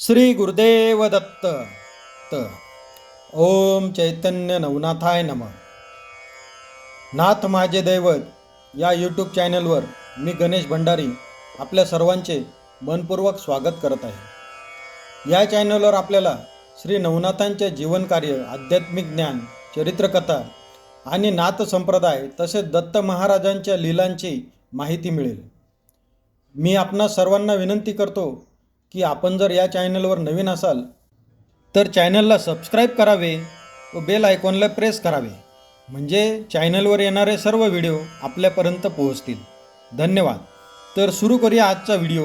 श्री गुरुदेव दत्त. त. ओम चैतन्य नवनाथाय नम. नाथ माझे दैवत या यूट्यूब चॅनलवर मी गणेश भंडारी आपल्या सर्वांचे मनपूर्वक स्वागत करत आहे. या चॅनलवर आपल्याला श्री नवनाथांचे जीवनकार्य आध्यात्मिक ज्ञान चरित्रकथा आणि नाथ संप्रदाय तसेच दत्त महाराजांच्या लीलांची माहिती मिळेल. मी आपणा सर्वांना विनंती करतो की आपण जर या चॅनलवर नवीन असाल तर चॅनलला सबस्क्राईब करावे व बेल आयकॉनला प्रेस करावे. म्हणजे चॅनलवर येणारे सर्व व्हिडिओ आपल्यापर्यंत पोहोचतील. धन्यवाद. तर सुरू करूया आजचा व्हिडिओ.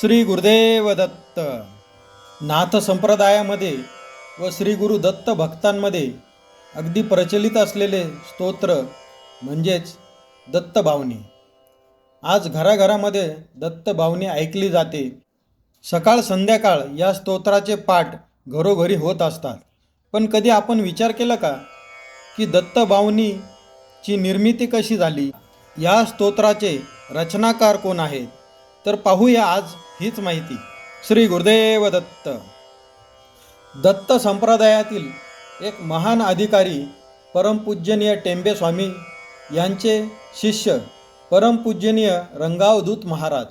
श्री गुरुदेव दत्त. नाथ संप्रदायामध्ये व श्री गुरु दत्त भक्तांमध्ये अगदी प्रचलित असलेले स्तोत्र म्हणजेच दत्त भावनी आज घराघरामध्ये दत्त भावनी ऐकली जाते. सकाळ संध्याकाळ या स्तोत्राचे पाठ घरोघरी होत असतात. पण कधी आपण विचार केला का? की दत्तबावनीची निर्मिती कशी झाली? या स्तोत्राचे रचनाकार कोण आहेत? तर पाहूया आज हीच माहिती. श्री गुरुदेव दत्त. दत्त संप्रदायातील एक महान अधिकारी परमपूजनीय टेंबे स्वामी यांचे शिष्य परमपूजनीय रंगावधूत महाराज.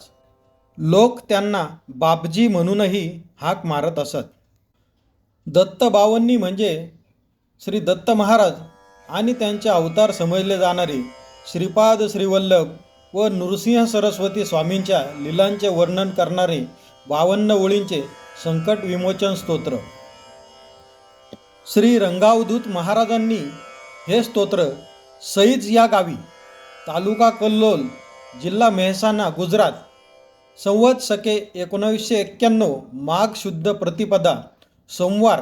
लोक त्यांना बापजी म्हणूनही हाक मारत असत. दत्त बावन्नी म्हणजे श्री दत्त महाराज आणि त्यांचे अवतार समजले जाणारे श्रीपाद श्रीवल्लभ व नृसिंह सरस्वती स्वामींच्या लीलांचे वर्णन करणारे बावन्न ओळींचे संकट विमोचन स्तोत्र. श्री रंगावधूत महाराजांनी हे स्तोत्र सईज या गावी तालुका कल्लोल जिल्हा मेहसाणा गुजरात संवत सके एकोणावीसशे एक्क्याण्णव माघ शुद्ध प्रतिपदा सोमवार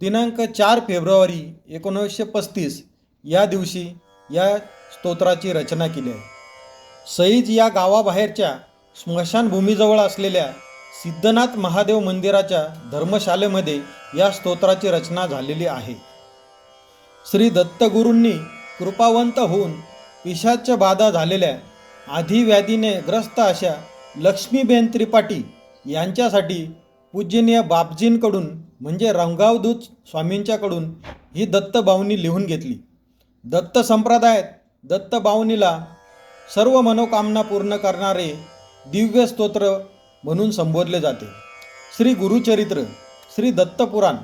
दिनांक चार फेब्रुवारी एकोणावीसशे पस्तीस या दिवशी या स्तोत्राची रचना केली आहे. सईज या गावाबाहेरच्या स्मशानभूमीजवळ असलेल्या सिद्धनाथ महादेव मंदिराच्या धर्मशालेमध्ये या स्तोत्राची रचना झालेली आहे. श्री दत्तगुरूंनी कृपावंत होऊन पिशाच्य बाधा झालेल्या आधीव्याधीने ग्रस्त अशा लक्ष्मीबेन त्रिपाठी यांच्यासाठी पूजनीय बापजींकडून म्हणजे रंगावदूत स्वामींच्याकडून ही दत्तबावनी लिहून घेतली. दत्त संप्रदायात दत्तबावनीला सर्व मनोकामना पूर्ण करणारे दिव्य स्तोत्र म्हणून संबोधले जाते. श्री गुरुचरित्र श्री दत्तपुराण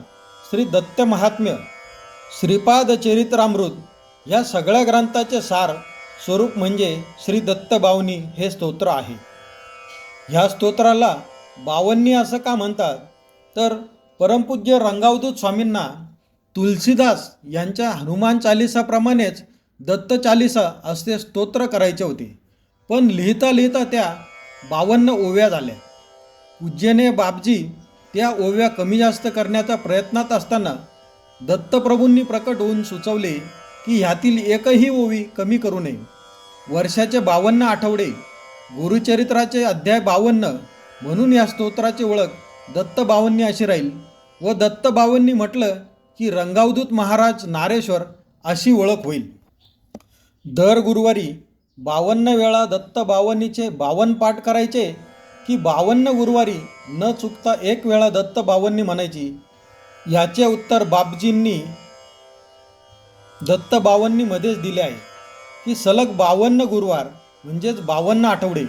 श्री दत्त महात्म्य श्रीपाद चरित्रामृत या सगळ्या ग्रंथाचे सार स्वरूप म्हणजे श्री दत्तबावनी हे स्तोत्र आहे. ह्या स्तोत्राला बावन्नी असं का म्हणतात? तर परमपूज्य रंगावधूत स्वामींना तुलसीदास यांच्या हनुमान चालिसाप्रमाणेच दत्त चालिसा असे स्तोत्र करायचे होते. पण लिहिता लिहिता त्या बावन्न ओव्या झाल्या. पूज्यने बापजी त्या ओव्या कमी जास्त करण्याच्या प्रयत्नात असताना दत्तप्रभूंनी प्रकट होऊन सुचवले की ह्यातील एकही ओवी कमी करू नये. वर्षाचे बावन्न आठवडे गुरुचरित्राचे अध्याय बावन्न. म्हणून या स्तोत्राची ओळख दत्त बावन्नी अशी राहील. व दत्त बावन्नी म्हटलं की रंगावधूत महाराज नारेश्वर अशी ओळख होईल. दर गुरुवारी बावन्न वेळा दत्त बावन्नीचे बावन पाठ करायचे की बावन्न गुरुवारी न चुकता एक वेळा दत्त बावन्नी म्हणायची. याचे उत्तर बापजींनी दत्त बावन्नीमध्येच दिले आहे की सलग बावन्न गुरुवार म्हणजेच बावन्न आठवडे.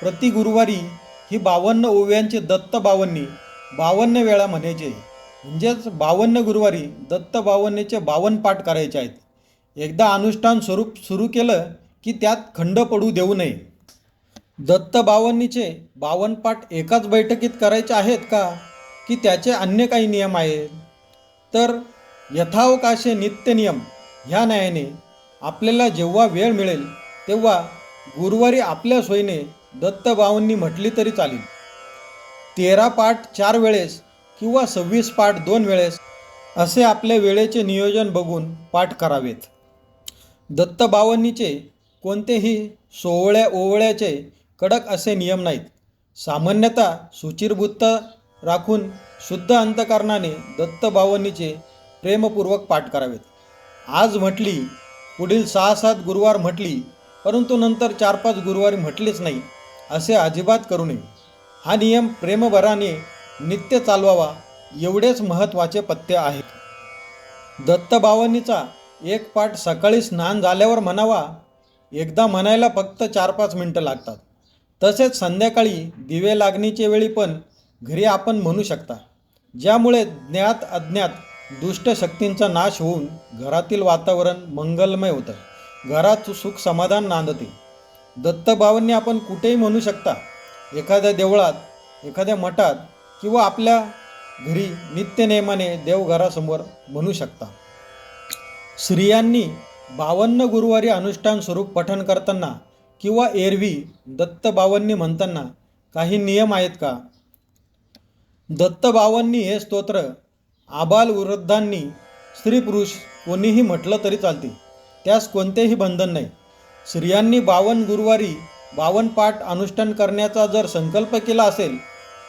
प्रति गुरुवारी ही बावन्न ओव्यांचे दत्त बावन्नी बावन्न वेळा म्हणायचे. म्हणजेच बावन्न गुरुवारी दत्त बावन्नीचे बावन्न पाठ करायचे आहेत. एकदा अनुष्ठान स्वरूप सुरू केलं की त्यात खंड पडू देऊ नये. दत्त बावन्नीचे बावन्न पाठ एकाच बैठकीत करायचे आहेत का? की त्याचे अन्य काही नियम आहेत? तर यथावकाशे नित्यनियम ह्या न्यायाने आपल्याला जेव्हा वेळ मिळेल तेव्हा गुरुवारी आपल्या सोयीने दत्तबावंनी म्हटली तरी चालेल. तेरा पाठ चार वेळेस किंवा सव्वीस पाठ दोन वेळेस असे आपल्या वेळेचे नियोजन बघून पाठ करावेत. दत्तबावन्नीचे कोणतेही सोवळ्या ओवळ्याचे कडक असे नियम नाहीत. सामान्यतः सुचिरभूत राखून शुद्ध अंतकरणाने दत्तबावन्नीचे प्रेमपूर्वक पाठ करावेत. आज म्हटली पुढील सहा सात गुरुवार म्हटली परंतु नंतर चार पाच गुरुवारी म्हटलेच नाही असे अजिबात करू नये. हा नियम प्रेमभराने नित्य चालवावा एवढेच महत्त्वाचे पथ्य आहेत दत्तभावनीचा एक पाठ सकाळी स्नान झाल्यावर म्हणावा एकदा म्हणायला फक्त चार पाच मिनटं लागतात. तसेच संध्याकाळी दिवे लागणीचे वेळी पण घरी आपण म्हणू शकता. ज्यामुळे ज्ञात अज्ञात दुष्ट शक्तींचा नाश होऊन घरातील वातावरण मंगलमय होतं. घरात सुख समाधान नांदते. दत्तभावांनी आपण कुठेही म्हणू शकता. एखाद्या देवळात एखाद्या मठात किंवा आपल्या घरी नित्यनेमाने देवघरासमोर म्हणू शकता. स्त्रियांनी बावन्न गुरुवारी अनुष्ठान स्वरूप पठण करताना किंवा एरवी दत्तबावांनी म्हणताना काही नियम आहेत का? दत्तबावांनी हे स्तोत्र आबाल वृद्धांनी स्त्री पुरुष कोणीही म्हटलं तरी चालते. त्यास कोणतेही बंधन नाही. स्त्रियांनी बावन गुरुवारी बावन पाठ अनुष्ठान करण्याचा जर संकल्प केला असेल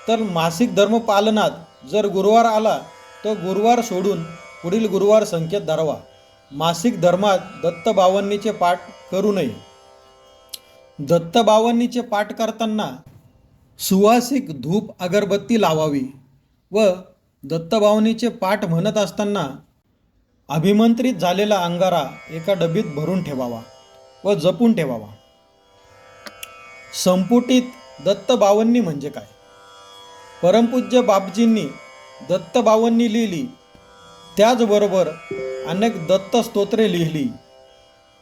तर मासिक धर्मपालनात जर गुरुवार आला तर गुरुवार सोडून पुढील गुरुवार संकेत धरावा. मासिक धर्मात दत्तबावन्नीचे पाठ करू नये. दत्तबावन्नीचे पाठ करताना सुवासिक धूप अगरबत्ती लावावी व दत्तबावनीचे पाठ म्हणत असताना अभिमंत्रित झालेला अंगारा एका डबीत भरून ठेवावा व जपून ठेवावा. संपुटीत दत्तबावन्नी म्हणजे काय? परमपूज्य बापजींनी दत्तबावन्नी लिहिली. त्याचबरोबर अनेक दत्त स्तोत्रे लिहिली.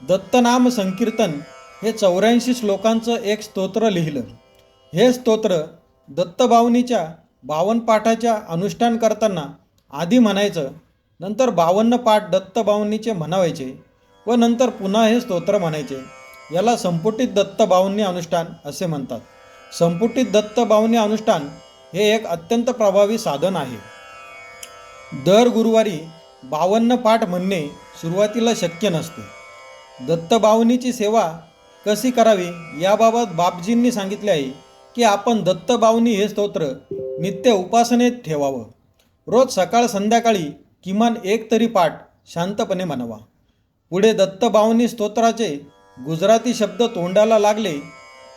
दत्तनाम संकीर्तन हे चौऱ्याऐंशी श्लोकांचं एक स्तोत्र लिहिलं. हे स्तोत्र दत्तबावनीच्या बावनपाठाच्या अनुष्ठान करताना आधी म्हणायचं नंतर बावन्न पाठ दत्तबावनीचे म्हणावायचे व नंतर पुन्हा हे स्तोत्र म्हणायचे. याला संपुटित दत्तबावनी अनुष्ठान असे म्हणतात. संपुटित दत्तबावनी अनुष्ठान हे एक अत्यंत प्रभावी साधन आहे. दर गुरुवारी बावन्न पाठ म्हणणे सुरुवातीला शक्य नसते. दत्तबावनीची सेवा कशी करावी याबाबत बापजींनी सांगितले आहे की आपण दत्तबावनी हे स्तोत्र नित्य उपासनेत ठेवावं. रोज सकाळ संध्याकाळी किमान एक तरी पाठ शांतपणे म्हणावा. पुढे दत्तबावनी स्तोत्राचे गुजराती शब्द तोंडाला लागले.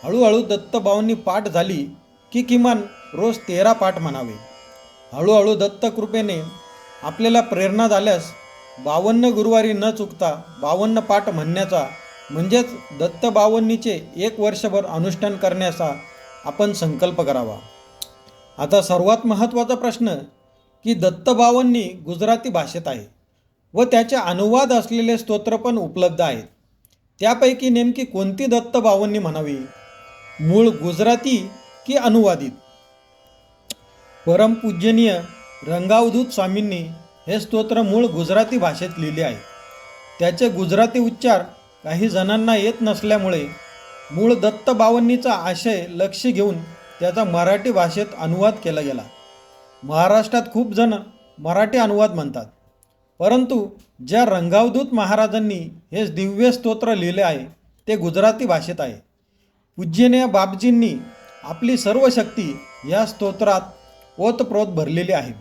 हळूहळू दत्तबावनी पाठ झाली की किमान रोज तेरा पाठ म्हणावे. हळूहळू दत्तकृपेने आपल्याला प्रेरणा झाल्यास बावन्न गुरुवारी न चुकता बावन्न पाठ म्हणण्याचा म्हणजेच दत्तबावनीचे एक वर्षभर अनुष्ठान करण्याचा आपण संकल्प करावा. आता सर्वात महत्त्वाचा प्रश्न की दत्तबावन्नी गुजराती भाषेत आहे व त्याचे अनुवाद असलेले स्तोत्र पण उपलब्ध आहेत. त्यापैकी नेमकी कोणती दत्तबावन्नी म्हणावी? मूळ गुजराती की अनुवादित? परमपूजनीय रंगावधूत स्वामींनी हे स्तोत्र मूळ गुजराती भाषेत लिहिले आहे. त्याचे गुजराती उच्चार काही जणांना येत नसल्यामुळे मूळ दत्तबावन्नीचा आशय लक्ष घेऊन त्याचा मराठी भाषेत अनुवाद केला गेला. महाराष्ट्रात खूप जण मराठी अनुवाद म्हणतात. परंतु ज्या रंगावधूत महाराजांनी हे दिव्य स्तोत्र लिहिले आहे ते गुजराती भाषेत आहे. पूज्यनीय बापजींनी आपली सर्व शक्ती या स्तोत्रात ओतप्रोत भरलेली आहे.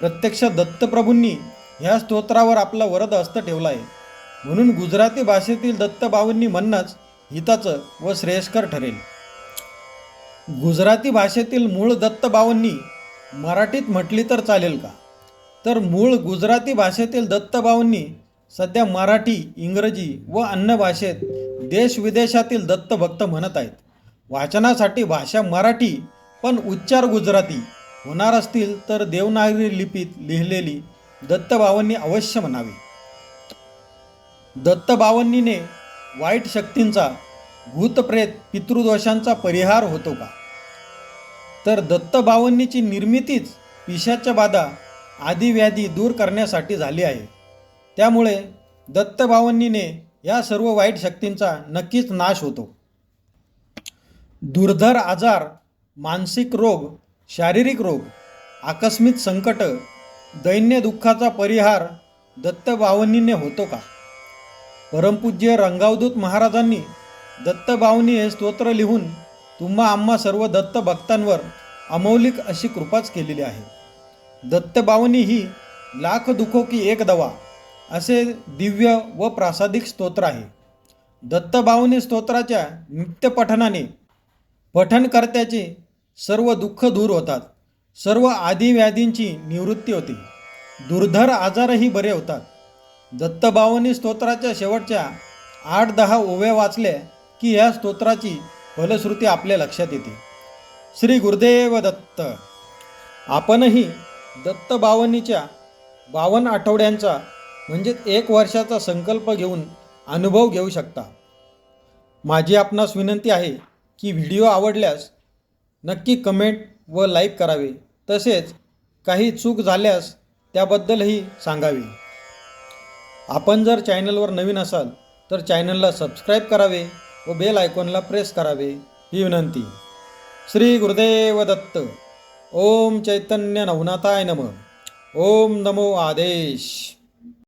प्रत्यक्ष दत्तप्रभूंनी ह्या स्तोत्रावर आपला वरद हस्त ठेवला आहे. म्हणून गुजराती भाषेतील दत्तबावंनी म्हणणंच हिताचं व श्रेयस्कर ठरेल. गुजराती भाषेतील मूळ दत्तबावंनी मराठीत म्हटली तर चालेल का? तर मूळ गुजराती भाषेतील दत्तबावंनी सध्या मराठी इंग्रजी व अन्य भाषेत देशविदेशातील दत्तभक्त म्हणत आहेत. वाचनासाठी भाषा मराठी पण उच्चार गुजराती. होणार असतील तर देवनागरी लिपीत लिहिलेली दत्तबावन्नी अवश्य म्हणावी. दत्तबावन्नीने वाईट शक्तींचा भूतप्रेत पितृदोषांचा परिहार होतो का? तर दत्तबावन्नीची निर्मितीच पिशाच्या बाधा आदी व्याधी दूर करण्यासाठी झाली आहे. त्यामुळे दत्तबावन्नीने या सर्व वाईट शक्तींचा नक्कीच नाश होतो. दुर्धर आजार मानसिक रोग शारीरिक रोग आकस्मिक संकट दैन्य दुःखाचा परिहार दत्तभावनीने होतो का? परमपूज्य रंगावदूत महाराजांनी दत्तबावनी हे स्तोत्र लिहून तुम्हा आम्हा सर्व दत्त भक्तांवर अमौलिक अशी कृपाच केलेली आहे. दत्तबावनी ही लाख दुखो की एक दवा असे दिव्य व प्रासादिक स्तोत्र आहे. दत्तबावनी स्तोत्राच्या नित्यपठनाने पठनकर्त्याचे सर्व दुःख दूर होतात. सर्व आदिव्याधींची निवृत्ती होते. दुर्धर आजारही बरे होतात. दत्तबावनी स्तोत्राच्या शेवटच्या आठ दहा ओव्या वाचल्या की या स्तोत्राची फलश्रुती आपल्या लक्षात येते. श्री गुरुदेव दत्त आपणही दत्त बावनीच्या बावन्न आठवड्यांचा म्हणजेच एक वर्षाचा संकल्प घेऊन अनुभव घेऊ शकता. माझी आपणास विनंती आहे की व्हिडिओ आवडल्यास नक्की कमेंट व लाईक करावे. तसेच काही चूक झाल्यास त्याबद्दलही सांगावे. आपण जर चॅनलवर नवीन असाल तर चॅनलला सबस्क्राईब करावे. व बेल आयकॉनला प्रेस करावे ही विनंती. श्री गुरुदेव दत्त. ओम चैतन्य नवनाथाय नम. ओम नमो आदेश.